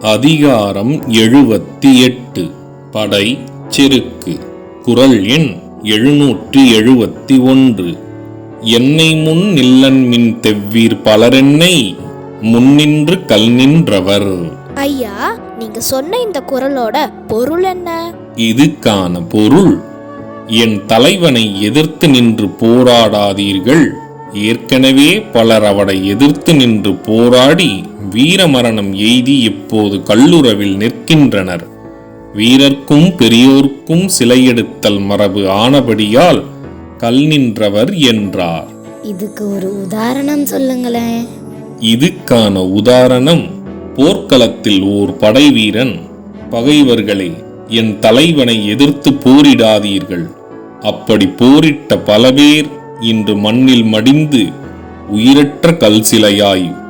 அதிகாரம் எழுபத்தி எட்டு. படை செருக்கு. குரல் எண் எழுநூற்றி எழுபத்தி ஒன்று. என்னை முன் நில்லன் மின் தெவ்வீர் பலரென்னை முன்னின்று கல் நின்றவர். ஐயா நீங்க சொன்ன இந்த குரலோட பொருள் என்ன? இதுக்கான பொருள். என் தலைவனை எதிர்த்து நின்று போராடாதீர்கள். ஏற்கனவே பலர் அவனை எதிர்த்து நின்று போராடி வீரமரணம் எய்தி இப்போது கல்லுறவில் நிற்கின்றனர். வீரர்க்கும் பெரியோர்க்கும் சிலையெடுத்தல் மரபு ஆனபடியால் கல் நின்றவர் என்றார். இதுக்கு ஒரு உதாரணம் சொல்லுங்களேன். இதுக்கான உதாரணம் போர்க்களத்தில் ஓர் படைவீரன் பகைவர்களே என் தலைவனை எதிர்த்து போரிடாதீர்கள். அப்படி போரிட்ட பல பேர் இன்று மண்ணில் மடிந்து உயிரற்ற கல் சிலையாய்